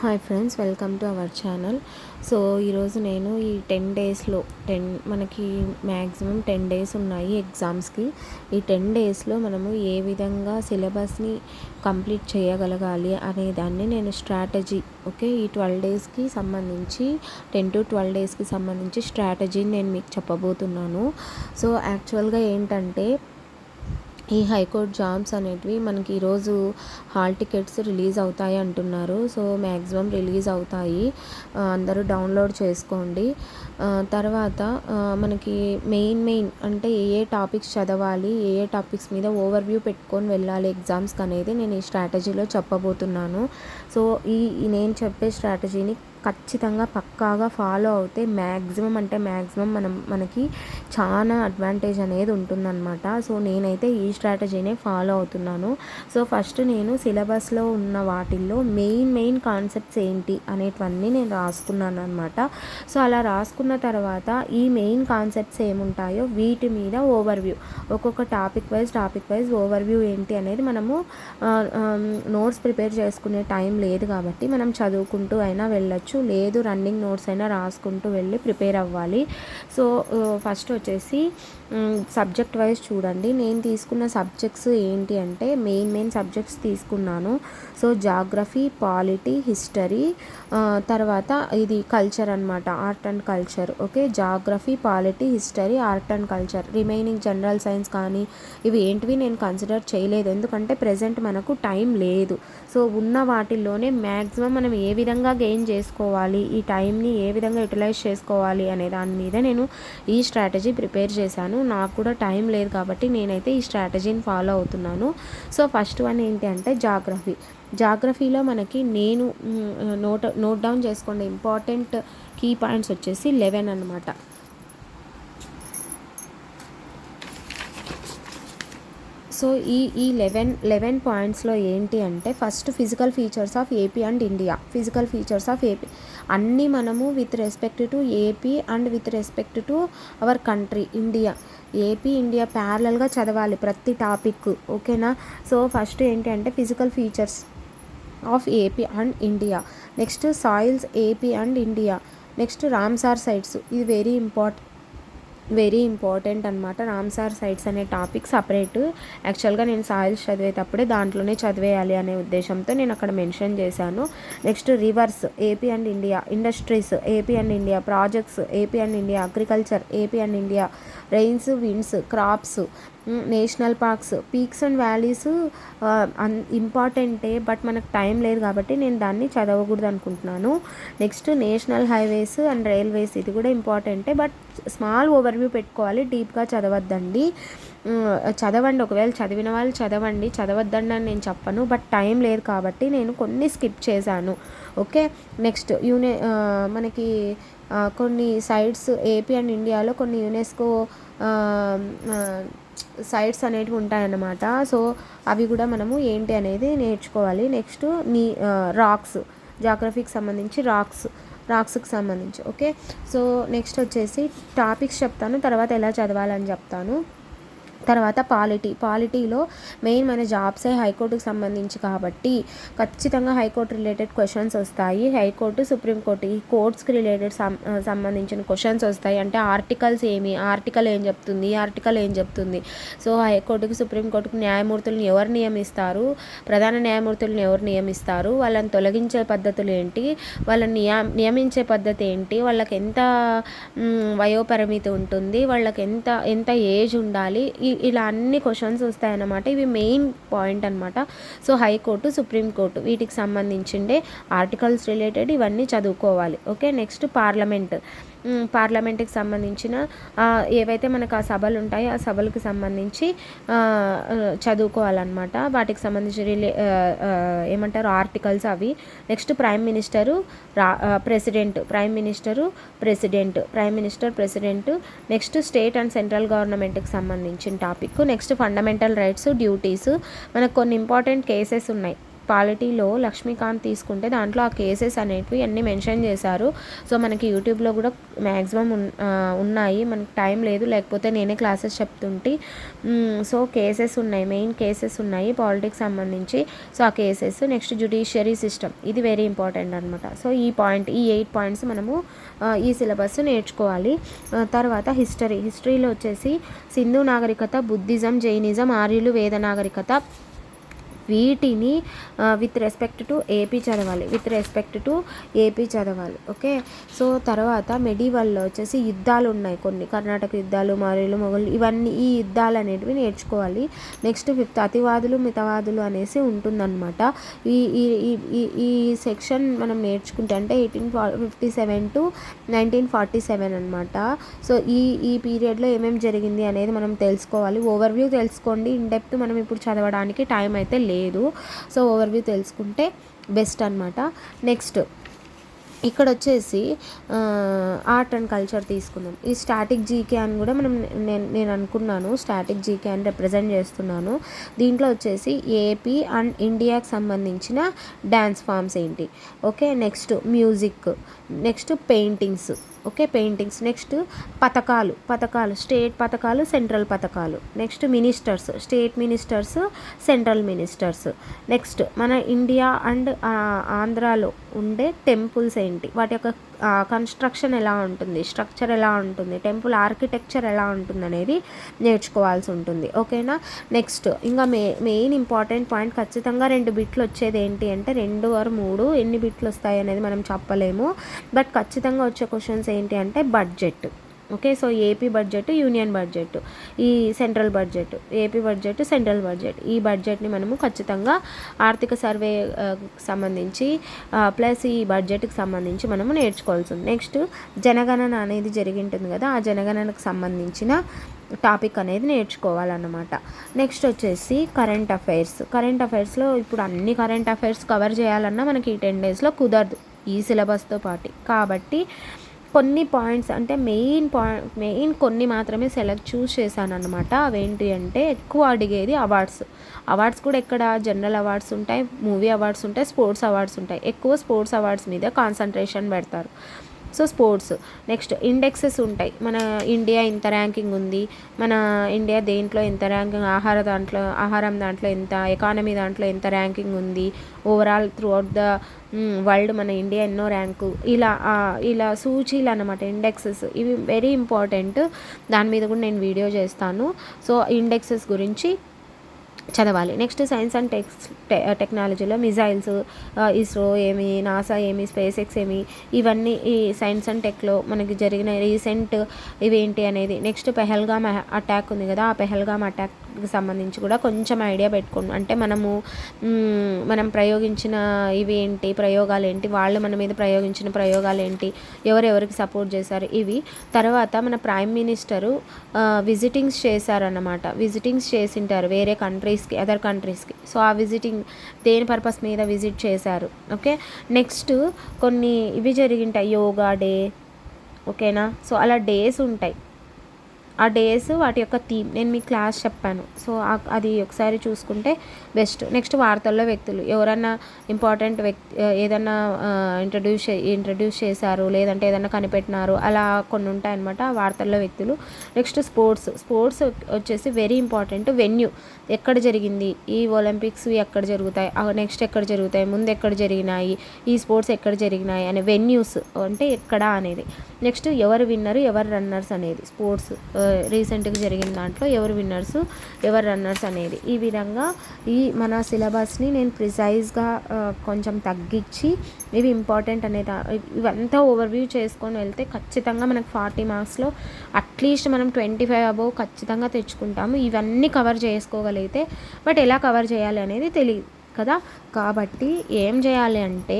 Hi friends welcome to our channel so ఈరోజు నేను ఈ టెన్ డేస్లో టెన్ మనకి మ్యాక్సిమం టెన్ డేస్ ఉన్నాయి ఎగ్జామ్స్కి ఈ టెన్ డేస్లో మనము ఏ విధంగా సిలబస్ని కంప్లీట్ చేయగలగాలి అనే దాన్ని నేను స్ట్రాటజీ ఓకే ఈ ట్వెల్వ్ డేస్కి సంబంధించి టెన్ టు ట్వెల్వ్ డేస్కి సంబంధించి స్ట్రాటజీని నేను మీకు చెప్పబోతున్నాను. సో యాక్చువల్గా ఏంటంటే ఈ హైకోర్ట్ జాబ్స్ అనేటివి మనకి ఈరోజు హాల్ టికెట్స్ రిలీజ్ అవుతాయి అంటున్నారు. సో మ్యాక్సిమం రిలీజ్ అవుతాయి. అందరూ డౌన్లోడ్ చేసుకోండి. తర్వాత మనకి మెయిన్ మెయిన్ అంటే ఏ ఏ టాపిక్స్ చదవాలి ఏ ఏ టాపిక్స్ మీద ఓవర్ వ్యూ పెట్టుకొని వెళ్ళాలి ఎగ్జామ్స్కి అనేది నేను ఈ స్ట్రాటజీలో చెప్పబోతున్నాను. సో ఈ నేను చెప్పే స్ట్రాటజీని ఖచ్చితంగా పక్కాగా ఫాలో అవుతే మ్యాక్సిమం అంటే మ్యాక్సిమం మనం మనకి చాలా అడ్వాంటేజ్ అనేది ఉంటుందన్నమాట. సో నేనైతే ఈ స్ట్రాటజీనే ఫాలో అవుతున్నాను. సో ఫస్ట్ నేను సిలబస్లో ఉన్న వాటిల్లో మెయిన్ మెయిన్ కాన్సెప్ట్స్ ఏంటి అనేటివన్నీ నేను రాసుకున్నాను అనమాట సో అలా రాసుకున్న తర్వాత ఈ మెయిన్ కాన్సెప్ట్స్ ఏముంటాయో వీటి మీద ఓవర్వ్యూ. ఒక్కొక్క topic wise topic wise overview ఏంటి అనేది మనము నోట్స్ ప్రిపేర్ చేసుకునే టైం లేదు కాబట్టి మనం చదువుకుంటూ అయినా వెళ్ళొచ్చు. లేదు రన్నింగ్ నోట్స్ అయినా రాసుకుంటూ వెళ్ళి ప్రిపేర్ అవ్వాలి. సో ఫస్ట్ వచ్చేసి సబ్జెక్ట్ వైజ్ చూడండి. నేను తీసుకున్న సబ్జెక్ట్స్ ఏంటి అంటే మెయిన్ మెయిన్ సబ్జెక్ట్స్ తీసుకున్నాను. సో జాగ్రఫీ పాలిటీ హిస్టరీ తర్వాత ఇది కల్చర్ అనమాట art and culture okay? Geography polity history art and culture. Remaining general science కానీ ఇవి ఏంటివి నేను కన్సిడర్ చేయలేదు. ఎందుకంటే ప్రజెంట్ మనకు టైం లేదు. సో ఉన్న వాటిల్లోనే మ్యాక్సిమం మనం ఏ విధంగా గెయిన్ చేసుకోవాలి ఈ టైంని ఏ విధంగా యూటిలైజ్ చేసుకోవాలి అనే దాని మీద నేను ఈ స్ట్రాటజీ ప్రిపేర్ చేశాను. నాకు కూడా టైం లేదు కాబట్టి నేనైతే ఈ స్ట్రాటజీని ఫాలో అవుతున్నాను. సో ఫస్ట్ వన్ ఏంటి అంటే జాగ్రఫీ. జాగ్రఫీలో మనకి నేను నోట్ నోట్ డౌన్ చేసుకోండి. ఇంపార్టెంట్ కీ పాయింట్స్ వచ్చేసి లెవెన్ అనమాట సో ఈ ఈ లెవెన్ లెవెన్ పాయింట్స్లో ఏంటి అంటే first physical features of AP and India. Physical features of AP. అన్నీ మనము with respect to AP and with respect to our country India. AP India ప్యారలల్గా చదవాలి ప్రతి టాపిక్ ఓకేనా? సో ఫస్ట్ ఏంటి అంటే physical features of AP and India. Next soils AP and India. Next Ramsar sites. ఇది very important very important అనమాట Ramsar sites అనే topic separate. యాక్చువల్గా నేను సాయిల్స్ చదివేటప్పుడే దాంట్లోనే చదివేయాలి అనే ఉద్దేశంతో నేను అక్కడ మెన్షన్ చేశాను. Next rivers AP and India industries AP and India projects AP and India agriculture AP and India rains winds crops national parks. Peaks and valleys ఇంపార్టెంటే బట్ మనకు టైం లేదు కాబట్టి నేను దాన్ని చదవకూడదు అనుకుంటున్నాను. Next national highways and railways ఇది కూడా ఇంపార్టెంటే బట్ స్మాల్ ఓవర్వ్యూ పెట్టుకోవాలి డీప్గా చదవద్దండి. చదవండి ఒకవేళ చదివిన వాళ్ళు చదవండి చదవద్దండి అని నేను చెప్పను బట్ టైం లేదు కాబట్టి నేను కొన్ని స్కిప్ చేశాను. ఓకే? నెక్స్ట్ యూనే మనకి కొన్ని సైట్స్ ఏపీ అండ్ ఇండియాలో కొన్ని యునెస్కో సైడ్స్ అనేటివి ఉంటాయన్నమాట. సో అవి కూడా మనము ఏంటి అనేది నేర్చుకోవాలి. నెక్స్ట్ నీ రాక్స్ జాగ్రఫీకి సంబంధించి రాక్స్ రాక్స్కి సంబంధించి ఓకే? సో నెక్స్ట్ వచ్చేసి టాపిక్స్ చెప్తాను. తర్వాత ఎలా చదవాలని చెప్తాను. తర్వాత పాలిటీ. పాలిటీలో మెయిన్ మన జాబ్సే హైకోర్టుకు సంబంధించి కాబట్టి ఖచ్చితంగా హైకోర్టు రిలేటెడ్ క్వశ్చన్స్ వస్తాయి. హైకోర్టు సుప్రీంకోర్టు ఈ కోర్ట్స్కి రిలేటెడ్ సంబంధించిన క్వశ్చన్స్ వస్తాయి. అంటే ఆర్టికల్స్ ఏమి ఆర్టికల్ ఏం చెప్తుంది ఆర్టికల్ ఏం చెప్తుంది. సో హైకోర్టుకి సుప్రీంకోర్టుకు న్యాయమూర్తులను ఎవరు నియమిస్తారు? ప్రధాన న్యాయమూర్తులను ఎవరు నియమిస్తారు? వాళ్ళని తొలగించే పద్ధతులు ఏంటి? వాళ్ళని నియా నియమించే పద్ధతి ఏంటి? వాళ్ళకి ఎంత వయోపరిమితి ఉంటుంది? వాళ్ళకి ఎంత ఎంత ఏజ్ ఉండాలి? ఈ ఇలా అన్ని క్వశ్చన్స్ వస్తాయన్నమాట. ఇవి మెయిన్ పాయింట్ అనమాట so high court supreme court వీటికి సంబంధించిండే ఆర్టికల్స్ రిలేటెడ్ ఇవన్నీ చదువుకోవాలి. Okay next parliament. పార్లమెంట్కి సంబంధించిన ఏవైతే మనకు ఆ సభలు ఉంటాయో ఆ సభలకు సంబంధించి చదువుకోవాలన్నమాట. వాటికి సంబంధించి రిలే ఏమంటారు ఆర్టికల్స్ అవి. నెక్స్ట్ ప్రైమ్ మినిస్టరు రా president prime minister president prime minister president. Next state and central గవర్నమెంట్కి సంబంధించిన topic next fundamental rights duties. మనకు కొన్ని ఇంపార్టెంట్ కేసెస్ ఉన్నాయి. పాలిటీలో లక్ష్మీకాంత్ తీసుకుంటే దాంట్లో ఆ కేసెస్ అనేటివి అన్నీ మెన్షన్ చేశారు. సో మనకి యూట్యూబ్లో కూడా మ్యాక్సిమం ఉన్నాయి. మనకి టైం లేదు. లేకపోతే నేనే క్లాసెస్ చెప్తుంటే. సో కేసెస్ ఉన్నాయి. మెయిన్ కేసెస్ ఉన్నాయి పాలిటిక్స్ సంబంధించి. సో ఆ కేసెస్ నెక్స్ట్ జ్యుడిషియరీ సిస్టమ్. ఇది వెరీ ఇంపార్టెంట్ అనమాట సో ఈ పాయింట్ ఈ ఎయిట్ పాయింట్స్ మనము ఈ సిలబస్ నేర్చుకోవాలి. తర్వాత హిస్టరీ. హిస్టరీలో వచ్చేసి సింధు నాగరికత బుద్ధిజం జైనిజం ఆర్యులు వేద నాగరికత వీటిని విత్ రెస్పెక్ట్ టు ఏపీ చదవాలి. విత్ రెస్పెక్ట్ టు ఏపీ చదవాలి. ఓకే సో తర్వాత మెడివల్లో వచ్చేసి యుద్ధాలు ఉన్నాయి కొన్ని. కర్ణాటక యుద్ధాలు మారేలు మొగలు ఇవన్నీ ఈ యుద్ధాలు అనేటివి నేర్చుకోవాలి. నెక్స్ట్ ఫిఫ్త్ అతివాదులు మితవాదులు అనేసి ఉంటుందన్నమాట. ఈ ఈ ఈ సెక్షన్ మనం నేర్చుకుంటే అంటే eighteen fifty seven to nineteen forty seven అనమాట సో ఈ ఈ పీరియడ్లో ఏమేమి జరిగింది అనేది మనం తెలుసుకోవాలి. ఓవర్వ్యూ తెలుసుకోండి. ఇన్ డెప్త్ మనం ఇప్పుడు చదవడానికి టైం అయితే లేదు. లేదు. సో ఓవర్వ్యూ తెలుసుకుంటే బెస్ట్ అనమాట నెక్స్ట్ ఇక్కడ వచ్చేసి ఆర్ట్ అండ్ కల్చర్ తీసుకుందాం. ఈ స్టాటిక్ జీకే అని కూడా మనం నేను నేను అనుకున్నాను. స్టాటిక్ జీకే అని రిప్రజెంట్ చేస్తున్నాను. దీంట్లో వచ్చేసి ఏపీ అండ్ ఇండియాకి సంబంధించిన డ్యాన్స్ ఫామ్స్ ఏంటి? Okay next music next paintings okay paintings. Next పథకాలు పథకాలు స్టేట్ పథకాలు సెంట్రల్ పథకాలు. Next ministers state ministers central ministers. Next మన ఇండియా అండ్ ఆంధ్రాలో ఉండే టెంపుల్స్ ఏంటి? వాటి యొక్క కన్స్ట్రక్షన్ ఎలా ఉంటుంది? స్ట్రక్చర్ ఎలా ఉంటుంది? టెంపుల్ ఆర్కిటెక్చర్ ఎలా ఉంటుంది అనేది నేర్చుకోవాల్సి ఉంటుంది. ఓకేనా? నెక్స్ట్ ఇంకా మే మెయిన్ ఇంపార్టెంట్ పాయింట్ ఖచ్చితంగా రెండు బిట్లు వచ్చేది ఏంటి అంటే రెండు ఆరు మూడు ఎన్ని బిట్లు వస్తాయి అనేది మనం చెప్పలేము. బట్ ఖచ్చితంగా వచ్చే క్వశ్చన్స్ ఏంటి అంటే budget. Okay so AP budget union budget ఈ central budget AP budget central budget. ఈ బడ్జెట్ని మనము ఖచ్చితంగా ఆర్థిక సర్వే సంబంధించి ప్లస్ ఈ బడ్జెట్కి సంబంధించి మనము నేర్చుకోవాల్సి ఉంది. నెక్స్ట్ జనగణన అనేది జరిగి ఉంటుంది కదా ఆ జనగణనకు సంబంధించిన టాపిక్ అనేది నేర్చుకోవాలన్నమాట. నెక్స్ట్ వచ్చేసి కరెంట్ అఫైర్స్. కరెంట్ అఫైర్స్లో ఇప్పుడు అన్ని కరెంట్ అఫైర్స్ కవర్ చేయాలన్నా మనకి ఈ టెన్ డేస్లో కుదరదు ఈ సిలబస్తో పాటు. కాబట్టి కొన్ని పాయింట్స్ అంటే మెయిన్ పాయింట్ మెయిన్ కొన్ని మాత్రమే సెలెక్ట్ చూస్ చేశాను అనమాట అవేంటి అంటే ఎక్కువ అడిగేది అవార్డ్స్. అవార్డ్స్ కూడా ఎక్కడ? జనరల్ అవార్డ్స్ ఉంటాయి మూవీ అవార్డ్స్ ఉంటాయి స్పోర్ట్స్ అవార్డ్స్ ఉంటాయి. ఎక్కువ స్పోర్ట్స్ అవార్డ్స్ మీద కాన్సన్ట్రేషన్ పెడతారు. So sports. నెక్స్ట్ ఇండెక్సెస్ ఉంటాయి. మన ఇండియా ఇంత ర్యాంకింగ్ ఉంది. మన ఇండియా దేంట్లో ఎంత ర్యాంకింగ్ ఆహార దాంట్లో ఆహారం దాంట్లో ఎంత ఎకానమీ దాంట్లో ఎంత ర్యాంకింగ్ ఉంది. Overall throughout the world మన ఇండియా ఎన్నో ర్యాంకు. ఇలా ఇలా సూచీలు అనమాట ఇండెక్సెస్. ఇవి వెరీ ఇంపార్టెంట్ దాని మీద కూడా నేను వీడియో చేస్తాను. సో ఇండెక్సెస్ గురించి చదవాలి. నెక్స్ట్ సైన్స్ అండ్ టెక్స్ టెక్నాలజీలో మిజైల్స్ ఇస్రో ఏమి నాసా ఏమి స్పేస్ ఎక్స్ ఏమి ఇవన్నీ ఈ సైన్స్ అండ్ టెక్లో మనకి జరిగిన రీసెంట్ ఇవేంటి అనేది నెక్స్ట్ పెహల్గామ్ అటాక్ ఉంది కదా ఆ పెహల్గామ్ అటాక్ సంబంధించి కూడా కొంచెం ఐడియా పెట్టుకోండి. అంటే మనము మనం ప్రయోగించిన ఇవి ఏంటి ప్రయోగాలు ఏంటి వాళ్ళు మన మీద ప్రయోగించిన ప్రయోగాలు ఏంటి ఎవరెవరికి సపోర్ట్ చేశారు ఇవి. తర్వాత మన ప్రైమ్ మినిస్టరు విజిటింగ్స్ చేశారన్నమాట. విజిటింగ్స్ చేసింటారు వేరే కంట్రీస్కి అదర్ కంట్రీస్కి. సో ఆ విజిటింగ్ దేని పర్పస్ మీద విజిట్ చేశారు. ఓకే? నెక్స్ట్ కొన్ని ఇవి జరిగింటాయి. యోగా డే. ఓకేనా? సో అలా డేస్ ఉంటాయి. ఆ డేస్ వాటి యొక్క థీమ్. నేను మీ క్లాస్ చెప్పాను. సో అది ఒకసారి చూసుకుంటే బెస్ట్. నెక్స్ట్ వార్తల్లో వ్యక్తులు. ఎవరన్నా ఇంపార్టెంట్ వ్యక్తి ఏదన్నా ఇంట్రడ్యూస్ ఇంట్రడ్యూస్ చేశారు లేదంటే ఏదన్నా కనిపెట్టినారు అలా కొన్ని ఉంటాయన్నమాట వార్తల్లో వ్యక్తులు. Next sports. స్పోర్ట్స్ వచ్చేసి వెరీ ఇంపార్టెంట్. వెన్యూ. ఎక్కడ జరిగింది? ఈ ఒలింపిక్స్ ఎక్కడ జరుగుతాయి? నెక్స్ట్ ఎక్కడ జరుగుతాయి? ముందు ఎక్కడ జరిగినాయి? ఈ స్పోర్ట్స్ ఎక్కడ జరిగినాయి? అనే వెన్యూస్ అంటే ఎక్కడ అనేది. నెక్స్ట్ ఎవరు విన్నరు? ఎవరు రన్నర్స్ అనేది. స్పోర్ట్స్ రీసెంట్గా జరిగిన దాంట్లో ఎవరు విన్నర్స్ ఎవరు రన్నర్స్ అనేది. ఈ విధంగా ఈ మన సిలబస్ని నేను ప్రిసైజ్గా కొంచెం తగ్గించి ఇవి ఇంపార్టెంట్ అనేది ఇవంతా ఓవర్వ్యూ చేసుకొని వెళ్తే ఖచ్చితంగా మనకు ఫార్టీ మార్క్స్లో అట్లీస్ట్ మనం ట్వంటీ ఫైవ్ అబోవ్ ఖచ్చితంగా తెచ్చుకుంటాము. ఇవన్నీ కవర్ చేసుకోగలిగితే బట్ ఎలా కవర్ చేయాలి అనేది తెలియదు కదా. కాబట్టి ఏం చేయాలి అంటే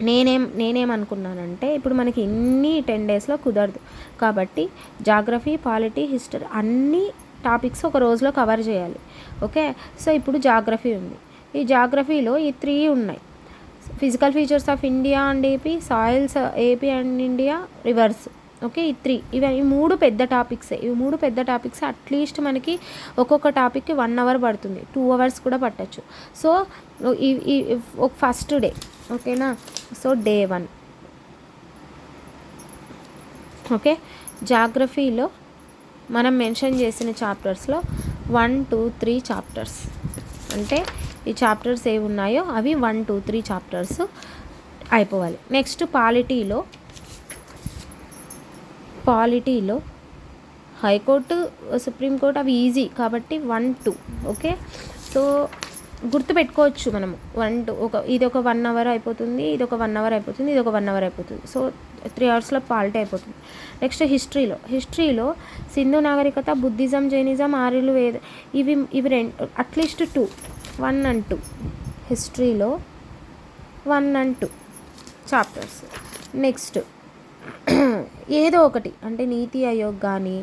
నేనేం నేనేమనుకున్నానంటే ఇప్పుడు మనకి ఇన్ని టెన్ డేస్లో కుదరదు. కాబట్టి జాగ్రఫీ పాలిటీ హిస్టరీ అన్ని టాపిక్స్ ఒక రోజులో కవర్ చేయాలి. ఓకే? సో ఇప్పుడు జాగ్రఫీ ఉంది. ఈ జాగ్రఫీలో ఈ త్రీ ఉన్నాయి. Physical features of India and AP soils AP and India rivers okay? ఈ త్రీ ఇవి ఈ మూడు పెద్ద టాపిక్సే ఇవి మూడు పెద్ద టాపిక్స్ అట్లీస్ట్ మనకి ఒక్కొక్క టాపిక్కి వన్ అవర్ పడుతుంది. టూ అవర్స్ కూడా పట్టచ్చు. సో ఈ ఒక ఫస్ట్ డే ఓకేనా? So day one. ఓకే? జాగ్రఫీలో మనం మెన్షన్ చేసిన చాప్టర్స్లో వన్ టూ త్రీ చాప్టర్స్. అంటే ఈ చాప్టర్స్ ఏవి ఉన్నాయో అవి వన్ టూ త్రీ చాప్టర్స్ అయిపోవాలి. నెక్స్ట్ పాలిటీలో పాలిటీలో హైకోర్టు సుప్రీంకోర్టు అవి ఈజీ కాబట్టి వన్ టూ. ఓకే? సో గుర్తుపెట్టుకోవచ్చు మనము. వన్ టూ ఒక ఇది ఒక వన్ అవర్ అయిపోతుంది ఇది ఒక వన్ అవర్ అయిపోతుంది ఇది ఒక వన్ అవర్ అయిపోతుంది. సో త్రీ అవర్స్లో పాలిటీ అయిపోతుంది. నెక్స్ట్ హిస్టరీలో హిస్టరీలో సింధు నాగరికత బుద్ధిజం జైనిజం ఆర్యులు వేద ఇవి ఇవి రెండు at least two one and two. హిస్టరీలో one and two chapters. Next ఏదో ఒకటి అంటే నీతి ఆయోగ్ కానీ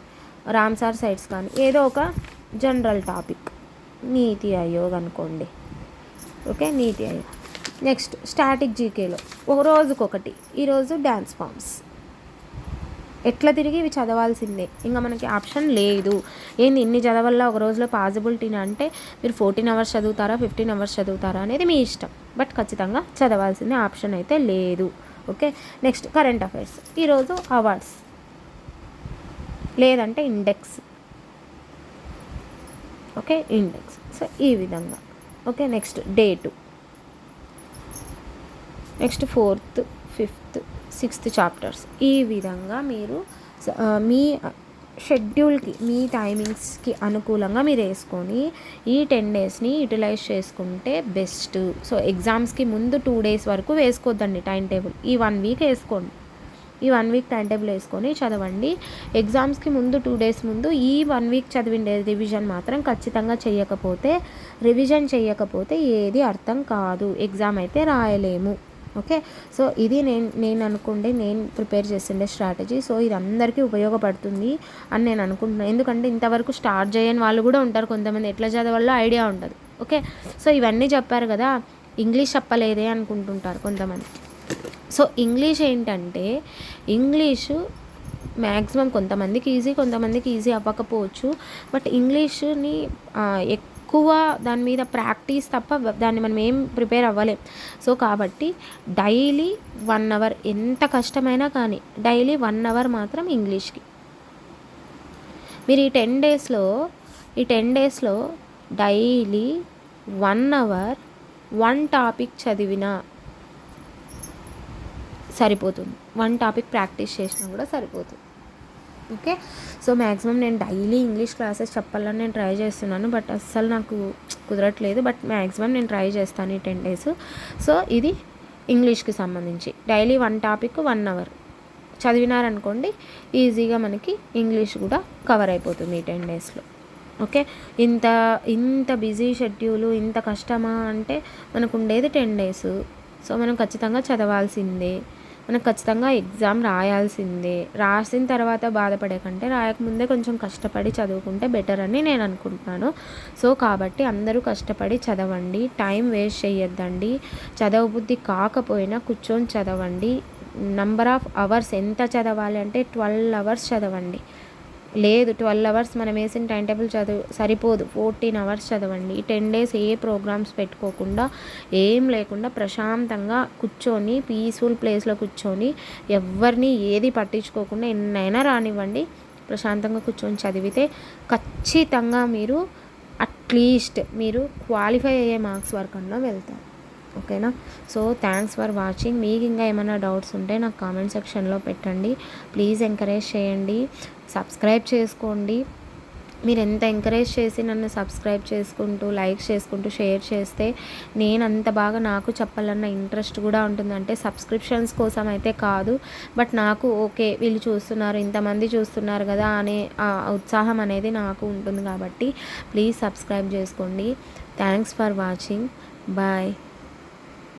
రామ్సార్ సైట్స్ కానీ ఏదో ఒక జనరల్ టాపిక్. నీతి అయోగ్ అనుకోండి. ఓకే? నీతి అయోగ్ నెక్స్ట్ స్టాటిక్ జీకేలో. ఒక రోజుకొకటి. ఈరోజు డ్యాన్స్ ఫామ్స్. ఎట్లా తిరిగి ఇవి చదవాల్సిందే? ఇంకా మనకి ఆప్షన్ లేదు. ఏంది ఇన్ని చదవల్లా ఒక రోజులో పాసిబిలిటీని అంటే మీరు ఫోర్టీన్ అవర్స్ చదువుతారా ఫిఫ్టీన్ అవర్స్ చదువుతారా అనేది మీ ఇష్టం. బట్ ఖచ్చితంగా చదవాల్సిందే ఆప్షన్ అయితే లేదు. ఓకే? Next current affairs. ఈరోజు అవార్డ్స్. లేదంటే ఇండెక్స్. ఓకే? ఇండెక్స్ సో ఈ విధంగా. Okay? Next date next fourth fifth sixth chapters ఈ విధంగా మీరు మీ షెడ్యూల్కి మీ టైమింగ్స్కి అనుకూలంగా మీరు వేసుకొని ఈ టెన్ డేస్ని యూటిలైజ్ చేసుకుంటే బెస్ట్ సో ఎగ్జామ్స్కి ముందు టూ డేస్ వరకు వేసుకోవద్దండి టైం టేబుల్ ఈ వన్ వీక్ వేసుకోండి. ఈ వన్ వీక్ టైం టేబుల్ వేసుకొని చదవండి. ఎగ్జామ్స్కి ముందు టూ డేస్ ముందు ఈ వన్ వీక్ చదివిండే రివిజన్ మాత్రం ఖచ్చితంగా చేయకపోతే రివిజన్ చేయకపోతే ఏది అర్థం కాదు. ఎగ్జామ్ అయితే రాయలేము. ఓకే సో ఇది నేను నేను అనుకుంటే నేను ప్రిపేర్ చేసిండే స్ట్రాటజీ సో ఇది అందరికీ ఉపయోగపడుతుంది అని నేను అనుకుంటున్నాను ఎందుకంటే ఇంతవరకు స్టార్ట్ చేయని వాళ్ళు కూడా ఉంటారు కొంతమంది. ఎట్లా చదవాలో ఐడియా ఉండదు. ఓకే సో ఇవన్నీ చెప్పారు కదా. ఇంగ్లీష్ చెప్పలేదే అనుకుంటుంటారు కొంతమంది. సో ఇంగ్లీష్ ఏంటంటే ఇంగ్లీషు మ్యాక్సిమం కొంతమందికి ఈజీ కొంతమందికి ఈజీ అవ్వకపోవచ్చు. బట్ ఇంగ్లీష్ని ఎక్కువ దాని మీద ప్రాక్టీస్ తప్ప దాన్ని మనం ఏం ప్రిపేర్ అవ్వలేం. సో కాబట్టి డైలీ వన్ అవర్ ఎంత కష్టమైనా కానీ డైలీ వన్ అవర్ మాత్రం ఇంగ్లీష్కి. మీరు ఈ టెన్ డేస్లో ఈ టెన్ డేస్లో daily one hour one topic చదివిన సరిపోతుంది. వన్ టాపిక్ ప్రాక్టీస్ చేసినా కూడా సరిపోతుంది. ఓకే సో మ్యాక్సిమం నేను డైలీ ఇంగ్లీష్ క్లాసెస్ చెప్పాలని నేను ట్రై చేస్తున్నాను. బట్ అస్సలు నాకు కుదరట్లేదు. బట్ మ్యాక్సిమం నేను ట్రై చేస్తాను ఈ టెన్ డేస్ సో ఇది ఇంగ్లీష్కి సంబంధించి. Daily one topic one hour చదివినారనుకోండి ఈజీగా మనకి ఇంగ్లీష్ కూడా కవర్ అయిపోతుంది ఈ టెన్ డేస్లో ఓకే ఇంత ఇంత బిజీ షెడ్యూలు ఇంత కష్టమా అంటే మనకు ఉండేది టెన్ డేస్ సో మనం ఖచ్చితంగా చదవాల్సిందే. మనకు ఖచ్చితంగా ఎగ్జామ్ రాయాల్సిందే. రాసిన తర్వాత బాధపడే కంటే రాయకముందే కొంచెం కష్టపడి చదువుకుంటే బెటర్ అని నేను అనుకుంటున్నాను. సో కాబట్టి అందరూ కష్టపడి చదవండి. టైం వేస్ట్ చేయొద్దండి చదవబుద్ధి కాకపోయినా కూర్చొని చదవండి. నంబర్ ఆఫ్ అవర్స్ ఎంత చదవాలి అంటే ట్వెల్వ్ అవర్స్ చదవండి. లేదు ట్వెల్వ్ అవర్స్ మనం వేసిన టైం టేబుల్ చదువు సరిపోదు. ఫోర్టీన్ అవర్స్ చదవండి. ఈ టెన్ డేస్ ఏ ప్రోగ్రామ్స్ పెట్టుకోకుండా ఏం లేకుండా ప్రశాంతంగా కూర్చొని పీస్ఫుల్ ప్లేస్లో కూర్చొని ఎవరిని ఏది పట్టించుకోకుండా ఎన్నైనా రానివ్వండి. ప్రశాంతంగా కూర్చొని చదివితే ఖచ్చితంగా మీరు అట్లీస్ట్ మీరు క్వాలిఫై అయ్యే మార్క్స్ వరకు అన్నా వెళ్తారు. ఓకేనా? సో థ్యాంక్స్ ఫర్ వాచింగ్ మీకు ఇంకా ఏమైనా డౌట్స్ ఉంటే నాకు కామెంట్ సెక్షన్లో పెట్టండి. ప్లీజ్ ఎంకరేజ్ చేయండి. సబ్స్క్రైబ్ చేసుకోండి. మీరు ఎంత ఎంకరేజ్ చేసి నన్ను సబ్స్క్రైబ్ చేసుకుంటూ లైక్ చేసుకుంటూ షేర్ చేస్తే నేను అంత బాగా నాకు చెప్పాలన్న ఇంట్రెస్ట్ కూడా ఉంటుంది. అంటే సబ్స్క్రిప్షన్స్ కోసం అయితే కాదు. బట్ నాకు ఓకే వీళ్ళు చూస్తున్నారు ఇంతమంది చూస్తున్నారు కదా అనే ఉత్సాహం అనేది నాకు ఉంటుంది కాబట్టి ప్లీజ్ సబ్స్క్రైబ్ చేసుకోండి. Thanks for watching bye